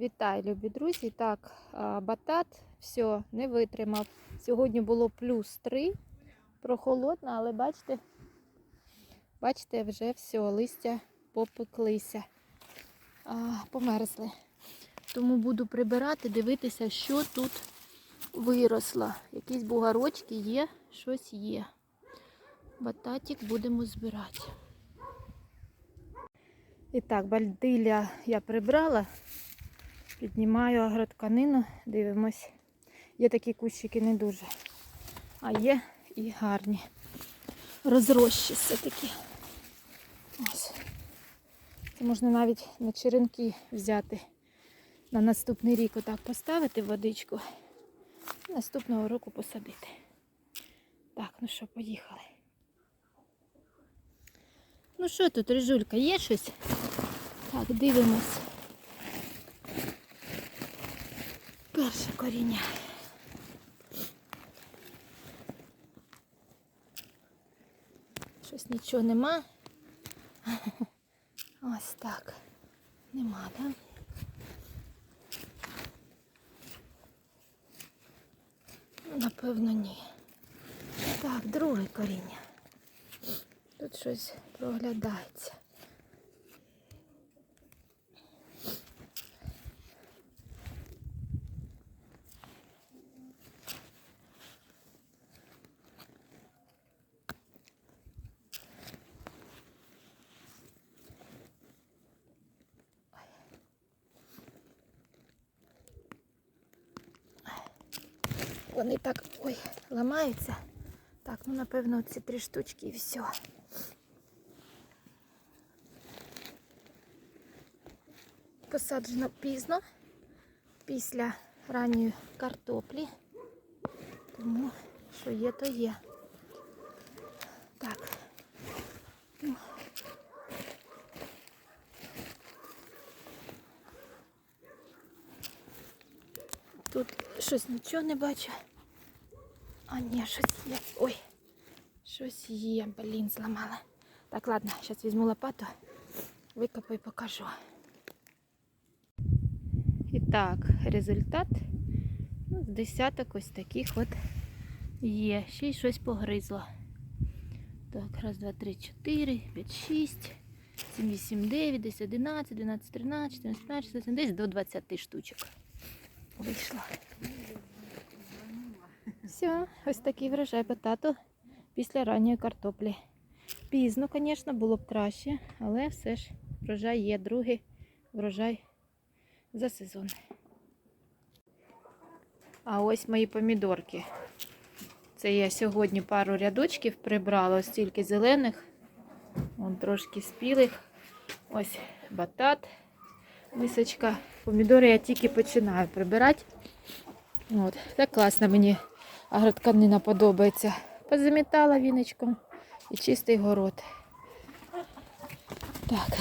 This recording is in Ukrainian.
Вітаю, любі друзі. Так, батат все, не витримав. Сьогодні було плюс 3, прохолодно, але бачите, бачите, вже все, листя попеклися, а, померзли. Тому буду прибирати, дивитися, що тут виросло. Якісь бугарочки є, щось є. Бататик будемо збирати. І так, бальдиля я прибрала. Піднімаю агротканину, дивимось. Є такі кущики не дуже. А є і гарні. Розрощі все-таки. Ось. Це можна навіть на черенки взяти. На наступний рік отак поставити водичку. Наступного року посадити. Так, ну що, поїхали. Ну що тут, Рижулька, є щось? Так, дивимось. Перше коріння. Щось нічого нема. Ось так. Нема, так? Да? Напевно, ні. Так, друге коріння. Тут щось проглядається. Вони так ой, ламаються. Так, ну напевно ці три штучки і все. Посаджено пізно, після ранньої картоплі. Тому що є, то є. Так. Тут щось нічого не бачу. А ні, щось є. Ой, щось є, блін, зламала. Так, ладно, зараз візьму лопату, викопаю і покажу. І так, результат ну, з десяток ось таких от є. Ще й щось погризло. Так, раз, два, три, чотири, п'ять, шість, сім, вісім, дев'ять, десь одинадцять, дванадцять, тринадцять, чотирнадцять, п'ятнадцять, десь до двадцяти штучок. Вийшло. Все, ось такий врожай батату після ранньої картоплі. Пізно, звісно, було б краще, але все ж врожай є. Другий врожай за сезон. А ось мої помідорки. Це я сьогодні пару рядочків прибрала, ось тільки зелених, Вон трошки спілих. Ось батат, мисочка. Помідори я тільки починаю прибирати. От, так класно мені агротканина подобається. Позамітала віночком і чистий город. Так.